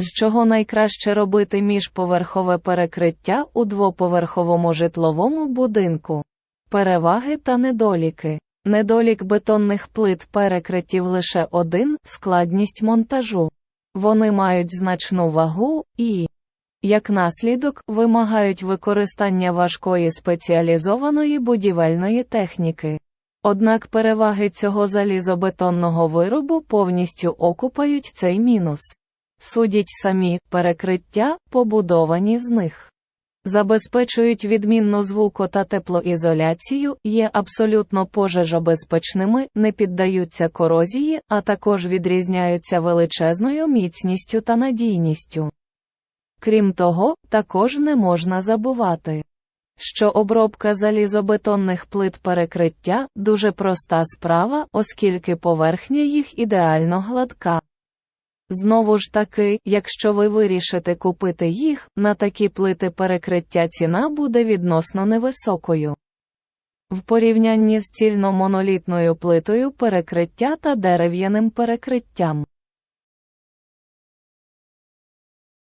З чого найкраще робити міжповерхове перекриття у двоповерховому житловому будинку? Переваги та недоліки. Недолік бетонних плит перекриттів лише один складність монтажу. Вони мають значну вагу і, як наслідок, вимагають використання важкої спеціалізованої будівельної техніки. Однак переваги цього залізобетонного виробу повністю окупають цей мінус. Судіть самі, перекриття, побудовані з них. Забезпечують відмінну звуко та теплоізоляцію, є абсолютно пожежобезпечними, не піддаються корозії, а також відрізняються величезною міцністю та надійністю. Крім того, також не можна забувати, що обробка залізобетонних плит перекриття дуже проста справа, оскільки поверхня їх ідеально гладка. Знову ж таки, якщо ви вирішите купити їх, на такі плити перекриття ціна буде відносно невисокою. В порівнянні з цільно-монолітною плитою перекриття та дерев'яним перекриттям.